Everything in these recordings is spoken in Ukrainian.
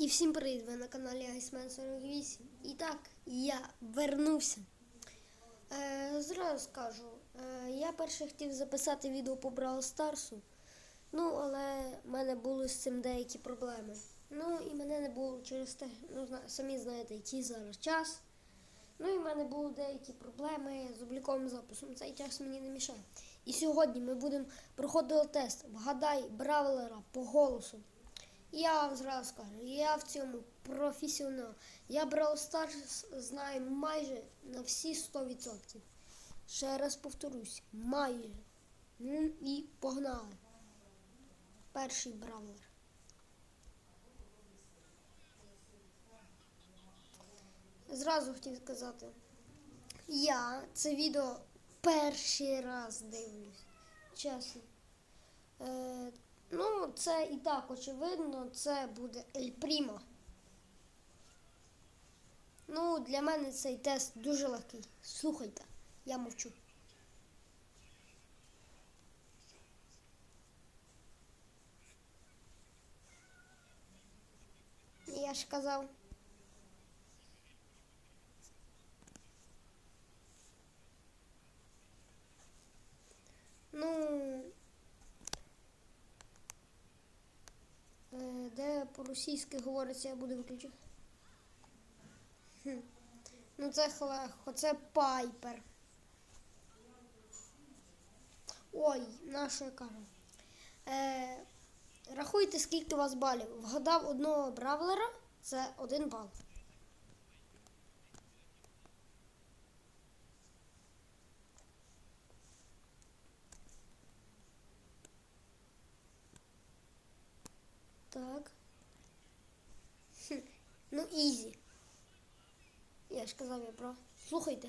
І всім привіт! Ви на каналі Iceman 48. І так, я вернувся. Е, зразу скажу, е, я перше хотів записати відео по Brawl Старсу, ну, але в мене були з цим деякі проблеми. Ну, і мене не було через те, ну, самі знаєте, який зараз час. Ну і в мене були деякі проблеми з обліковим записом. Цей час мені не мішає. І сьогодні ми будемо проходити тест. Вгадай бравлера по голосу. Я вам зразу скажу, я в цьому професіонал. Я Brawl Stars знаю майже на всі 100%. Ще раз повторюсь, майже. Ну і погнали. Перший бравлер. Зразу хотів сказати, я це відео перший раз дивлюсь. Чесно. Е, ну, це і так очевидно, це буде Ель Прімо. Ну, для мене цей тест дуже легкий. Слухайте, я мовчу. Я ж казав. Ну, е, по-російськи говориться, я буду виключити. Ну, це легко, це пайпер. Ой, на що я кажу. Е, рахуйте, скільки у вас балів. Вгадав одного бравлера, це один бал. Так. Ну, ізі. Я ж казав, я прав. Слухайте.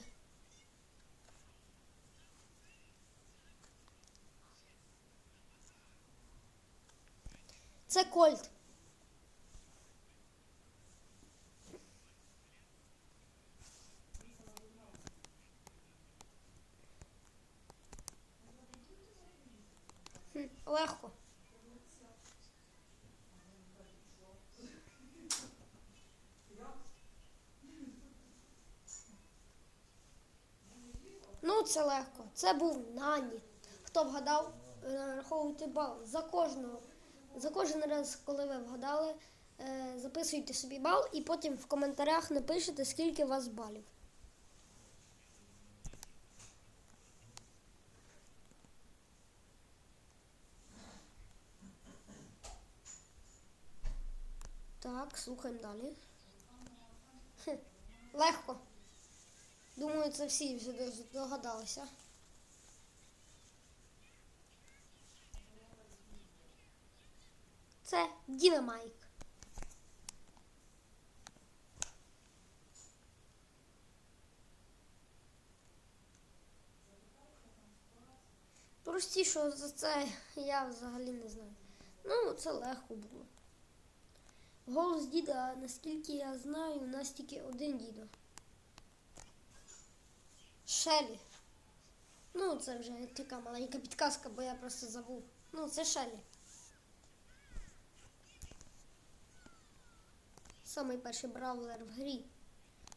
Це Кольт. Це легко. Це був Нані. Хто вгадав, е, нараховуйте бал. За кожного. За кожен раз, коли ви вгадали, е, записуйте собі бал і потім в коментарях напишете, скільки у вас балів. Так, слухаємо далі. Хе, легко. Думаю, це всі вже догадалися. Це Дінамайк. Простішого за це я взагалі не знаю. Ну, це легко було. Голос діда, наскільки я знаю, у нас тільки один дідо. Шелі. Ну, це вже така маленька підказка, бо я просто забув. Ну, це Шелі. Самий перший бравлер в грі.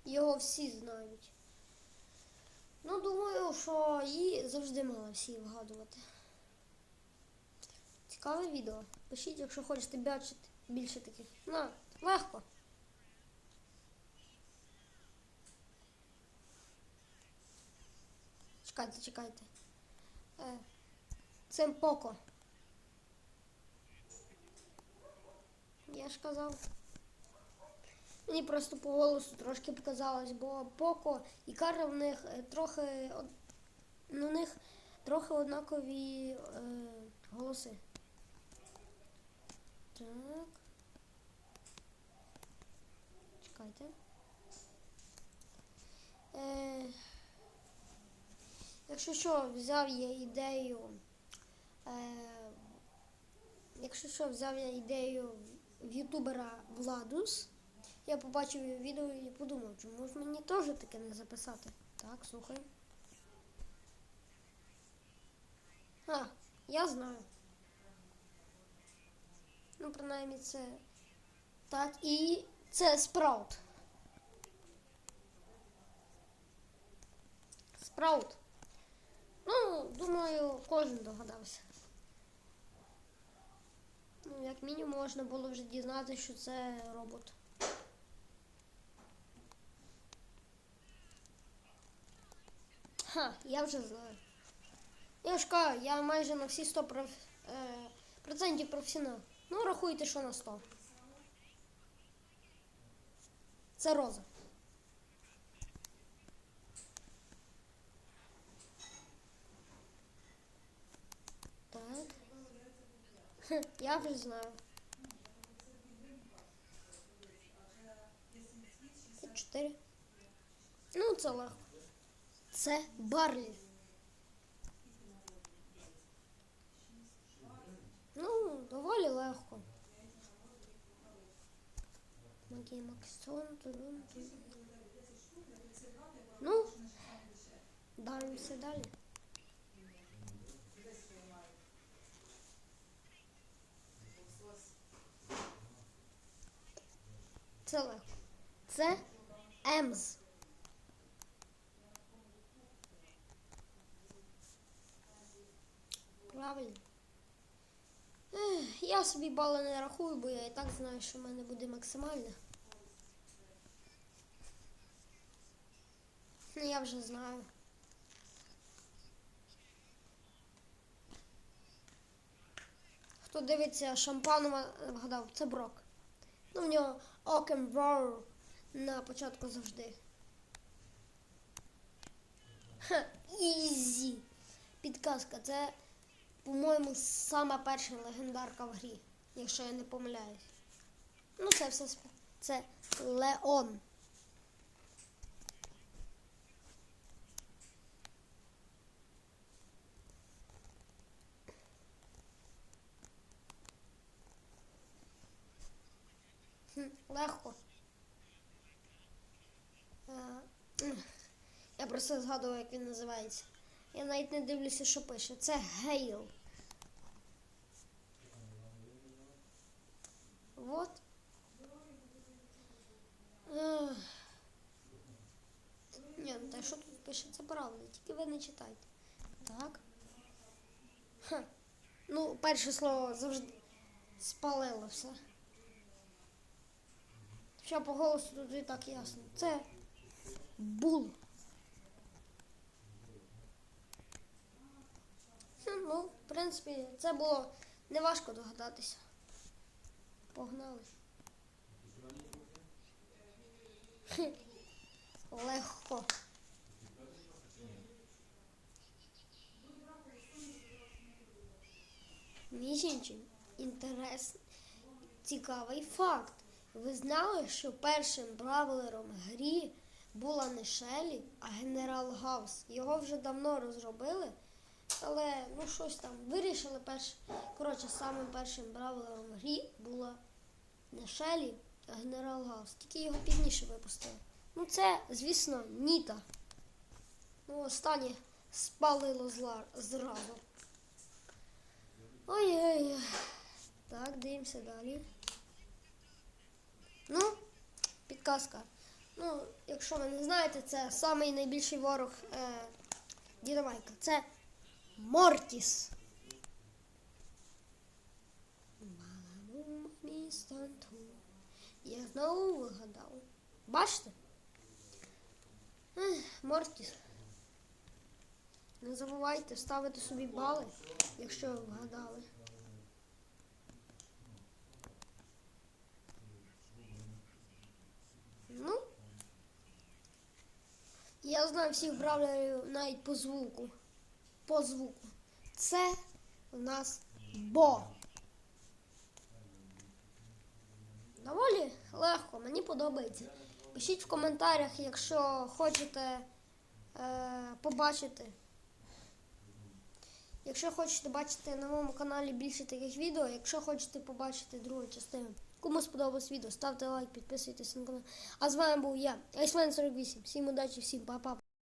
Його всі знають. Ну, думаю, що її завжди мали всі вгадувати. Цікаве відео. Пишіть, якщо хочете бачити більше таких. Ну, легко. Чекайте, чекайте. Це Поко. Я ж казав. Мені просто по голосу трошки показалось, бо Поко і Кара в них е, трохи ну, них трохи однакові е, голоси. Так. Чекайте. Е, Якщо що, взяв я ідею. Е, якщо що, взяв я ідею в ютубера Владус. Я побачив його відео і подумав, чому ж мені теж таке не записати. Так, слухай. А, я знаю. Ну, принаймні, це Так, і це спраут. Спраут. Ну, думаю, кожен догадався. Ну, як мінімум можна було вже дізнатися, що це робот. Ха, я вже знаю. Я ж кажу, я майже на всі 100 проф... е, процентів професіонал. Ну, рахуйте, що на 100. Це роза. Так. Хе, я вже знаю. Чотири. Ну, це легко. Це Барлі. Ну, доволі легко. Магія Максон. Ну, дивимося далі. Це. Це Емз. Правильно. Я собі бали не рахую, бо я і так знаю, що в мене буде максимальне. Ну, я вже знаю. Хто дивиться Шампанова, вгадав, це Брок. Ну, в нього Окем Roar на початку завжди. Ха, ізі. Підказка, це, по-моєму, сама перша легендарка в грі, якщо я не помиляюсь. Ну, це все це Леон. Хм, легко. Е, Я просто згадував, як він називається. Я навіть не дивлюся, що пише. Це Гейл. Вот. Ні, ну та що тут пише, це правда, тільки ви не читайте. Так. Ха. Ну, перше слово завжди спалило все. Що по голосу тут і так ясно. Це бул. Ну, в принципі, це було неважко догадатися. Погнали. Легко. Між іншим, інтересний, цікавий факт. Ви знали, що першим бравлером грі була не Шелі, а генерал Гаус. Його вже давно розробили, але ну щось там вирішили перш. Коротше, самим першим бравлером грі була не Шелі, а генерал Гаус. Тільки його пізніше випустили. Ну це, звісно, Ніта. Ну, останнє спалило зла... зразу. Ой-ой. Так, дивимося далі. Ну, підказка. Ну, якщо ви не знаєте, це самий найбільший ворог е, Діда Майка. Це Мортіс. Я знову вигадав. Бачите? Ех, Мортіс. Не забувайте ставити собі бали, якщо ви вгадали. Ну. Я знаю всіх бравлерів навіть по звуку. По звуку. Це у нас Бо. Доволі легко, мені подобається. Пишіть в коментарях, якщо хочете е, побачити. Якщо хочете бачити на моєму каналі більше таких відео, якщо хочете побачити другу частину. Кому сподобалось відео, ставте лайк, підписуйтесь на канал. А з вами був я, Айсмен 48. Всім удачі, всім па-па.